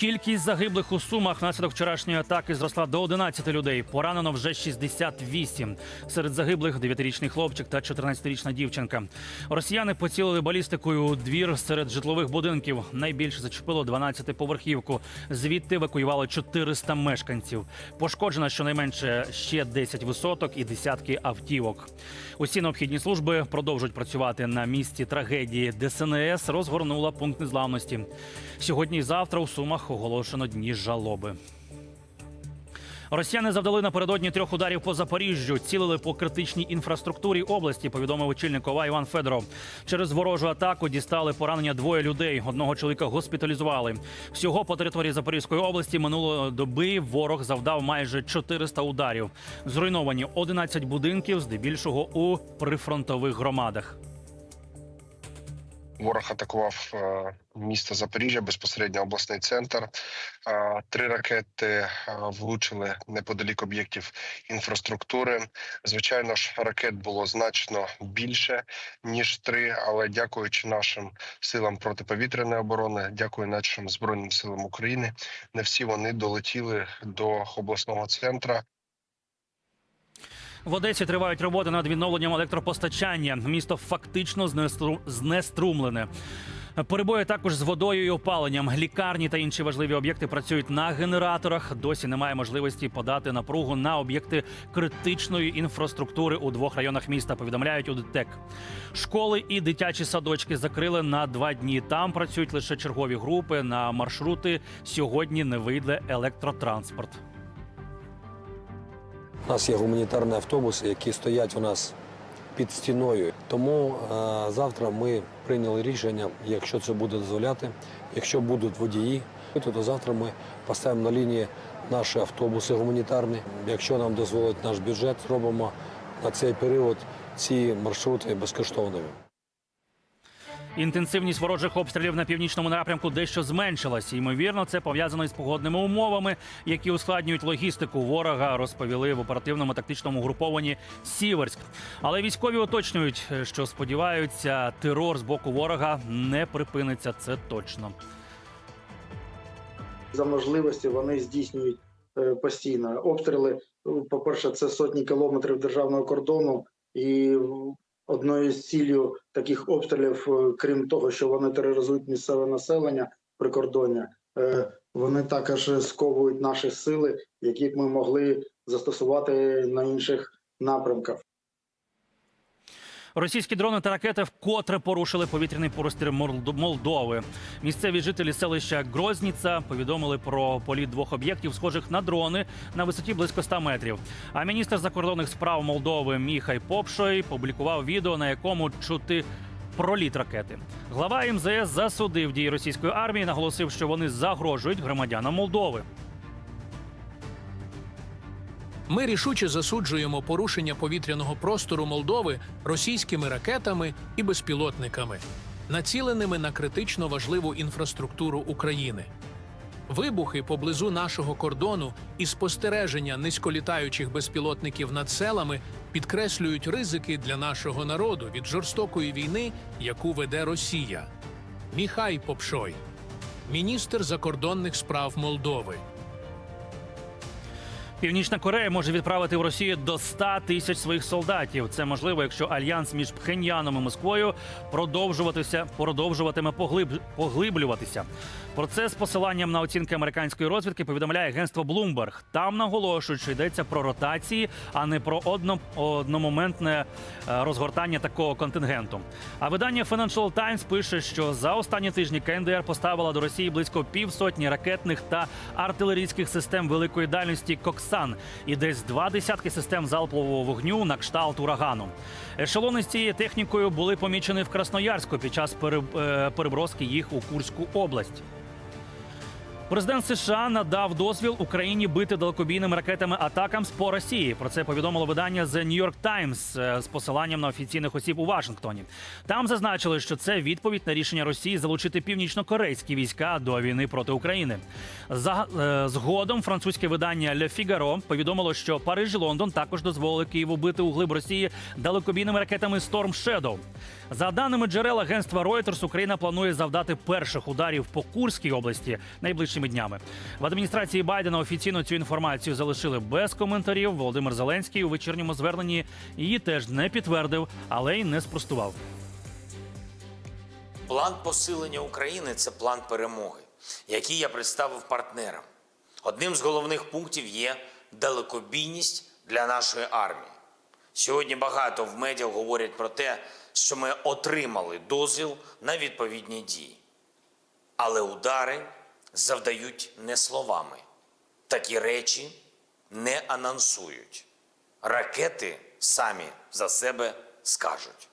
Кількість загиблих у Сумах внаслідок вчорашньої атаки зросла до 11 людей. Поранено вже 68. Серед загиблих 9-річний хлопчик та 14-річна дівчинка. Росіяни поцілили балістикою у двір серед житлових будинків. Найбільше зачепило 12-поверхівку. Звідти евакуювали 400 мешканців. Пошкоджено щонайменше ще 10 висоток і десятки автівок. Усі необхідні служби продовжують працювати на місці трагедії. ДСНС розгорнула пункт незламності. Сьогодні і завтра у Сумах оголошено дні жалоби. Росіяни завдали напередодні трьох ударів по Запоріжжю, цілили по критичній інфраструктурі області. Повідомив очільник ОВА Іван Федоров. Через ворожу атаку дістали поранення двоє людей. Одного чоловіка госпіталізували. Всього по території Запорізької області минулої доби ворог завдав майже 400 ударів. Зруйновані 11 будинків, здебільшого у прифронтових громадах. Ворог атакував е, місто Запоріжжя, безпосередньо обласний центр. Е, Три ракети е, влучили неподалік об'єктів інфраструктури. Звичайно ж, ракет було значно більше ніж три, але дякуючи нашим силам протиповітряної оборони, дякую нашим збройним силам України. Не всі вони долетіли до обласного центра. В Одесі тривають роботи над відновленням електропостачання. Місто фактично знестру- знеструмлене. Перебої також з водою і опаленням. Лікарні та інші важливі об'єкти працюють на генераторах. Досі немає можливості подати напругу на об'єкти критичної інфраструктури у двох районах міста. Повідомляють у ДТЕК. Школи і дитячі садочки закрили на два дні. Там працюють лише чергові групи. На маршрути сьогодні не вийде електротранспорт. У нас є гуманітарні автобуси, які стоять у нас під стіною. Тому е, завтра ми прийняли рішення, якщо це буде дозволяти, якщо будуть водії, то завтра ми поставимо на лінії наші автобуси гуманітарні. Якщо нам дозволить наш бюджет, зробимо на цей період ці маршрути безкоштовними. Інтенсивність ворожих обстрілів на північному напрямку дещо зменшилась. Ймовірно, це пов'язано із погодними умовами, які ускладнюють логістику ворога, розповіли в оперативному тактичному групованні Сіверськ. Але військові уточнюють, що сподіваються, терор з боку ворога не припиниться. Це точно. за можливості вони здійснюють е, постійно обстріли. Ну, По-перше, це сотні кілометрів державного кордону, і одною з ціллю таких обстрілів, е, крім того, що вони тероризують місцеве населення прикордоння, е, вони також сковують наші сили, які б ми могли застосувати на інших напрямках. Російські дрони та ракети вкотре порушили повітряний простір Молд- Молдови. Місцеві жителі селища Грозніца повідомили про політ двох об'єктів, схожих на дрони на висоті близько 100 метрів. А міністр закордонних справ Молдови Міхай Попшой публікував відео, на якому чути. Проліт ракети глава МЗС засудив дії російської армії, наголосив, що вони загрожують громадянам Молдови. Ми рішуче засуджуємо порушення повітряного простору Молдови російськими ракетами і безпілотниками, націленими на критично важливу інфраструктуру України. Вибухи поблизу нашого кордону і спостереження низьколітаючих безпілотників над селами підкреслюють ризики для нашого народу від жорстокої війни, яку веде Росія. Міхай Попшой, міністр закордонних справ Молдови. Північна Корея може відправити в Росію до 100 тисяч своїх солдатів. Це можливо, якщо альянс між Пхеньяном і Москвою продовжуватися продовжуватиме поглиб, поглиблюватися. Про це з посиланням на оцінки американської розвідки повідомляє агентство Bloomberg. Там наголошують, що йдеться про ротації, а не про одно, одномоментне е, розгортання такого контингенту. А видання Financial Times пише, що за останні тижні КНДР поставила до Росії близько півсотні ракетних та артилерійських систем великої дальності Коксан і десь два десятки систем залпового вогню на кшталт урагану. Ешелони з цією технікою були помічені в Красноярську під час е, переброски їх у Курську область. Президент США надав дозвіл Україні бити далекобійними ракетами атакам по Росії. Про це повідомило видання The New York Times е, з посиланням на офіційних осіб у Вашингтоні. Там зазначили, що це відповідь на рішення Росії залучити північно-корейські війська до війни проти України. За е, згодом французьке видання Le Figaro повідомило, що Париж і Лондон також дозволили Києву бити у глиб Росії далекобійними ракетами Storm Shadow. За даними джерел агентства Reuters, Україна планує завдати перших ударів по Курській області найближчими днями. В адміністрації Байдена офіційно цю інформацію залишили без коментарів. Володимир Зеленський у вечірньому зверненні її теж не підтвердив, але й не спростував. План посилення України це план перемоги, який я представив партнерам. Одним з головних пунктів є далекобійність для нашої армії. Сьогодні багато в медіа говорять про те, що ми отримали дозвіл на відповідні дії. Але удари завдають не словами. Такі речі не анонсують. Ракети самі за себе скажуть.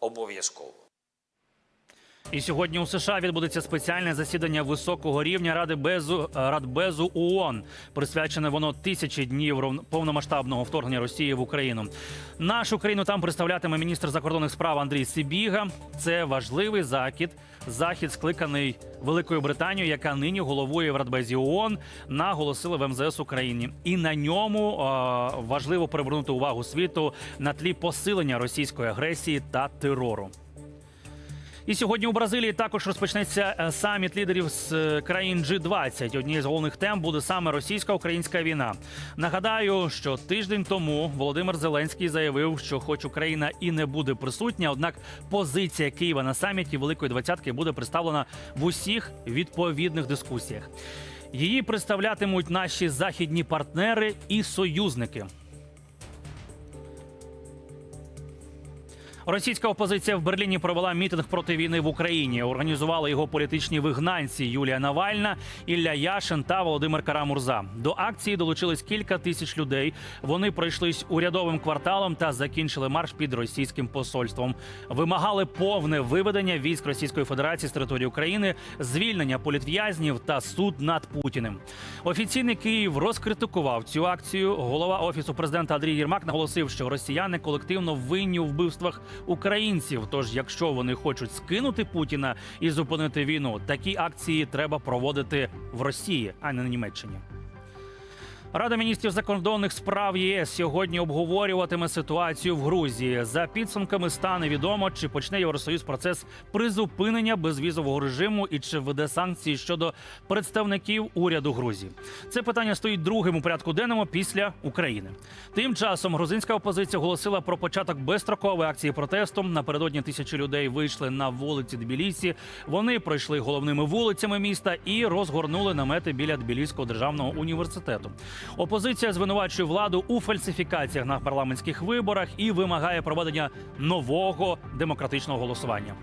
Обов'язково. І сьогодні у США відбудеться спеціальне засідання високого рівня Ради Безу Радбезу ООН. Присвячене воно тисячі днів повномасштабного вторгнення Росії в Україну. Нашу країну там представлятиме міністр закордонних справ Андрій Сибіга. Це важливий захід. Захід скликаний Великою Британією, яка нині головує в Радбезі ООН, наголосили в МЗС Україні. І на ньому е, важливо привернути увагу світу на тлі посилення російської агресії та терору. І сьогодні у Бразилії також розпочнеться е, саміт лідерів з е, країн G20. Однією з головних тем буде саме російсько-українська війна. Нагадаю, що тиждень тому Володимир Зеленський заявив, що, хоч Україна і не буде присутня, однак позиція Києва на саміті Великої двадцятки буде представлена в усіх відповідних дискусіях. Її представлятимуть наші західні партнери і союзники. Російська опозиція в Берліні провела мітинг проти війни в Україні. Організували його політичні вигнанці Юлія Навальна, Ілля Яшин та Володимир Карамурза. До акції долучились кілька тисяч людей. Вони пройшлись урядовим кварталом та закінчили марш під російським посольством. Вимагали повне виведення військ Російської Федерації з території України, звільнення політв'язнів та суд над Путіним. Офіційний Київ розкритикував цю акцію. Голова офісу президента Андрій Єрмак наголосив, що росіяни колективно винні у вбивствах українців. Тож, якщо вони хочуть скинути Путіна і зупинити війну, такі акції треба проводити в Росії, а не на Німеччині. Рада міністрів закордонних справ ЄС сьогодні обговорюватиме ситуацію в Грузії. За підсумками стане відомо, чи почне Євросоюз процес призупинення безвізового режиму і чи введе санкції щодо представників уряду Грузії. Це питання стоїть другим у порядку денному після України. Тим часом грузинська опозиція оголосила про початок безстрокової акції протесту. Напередодні тисячі людей вийшли на вулиці Тбілісі. Вони пройшли головними вулицями міста і розгорнули намети біля Тбіліського державного університету. Опозиція звинувачує владу у фальсифікаціях на парламентських виборах і вимагає проведення нового демократичного голосування.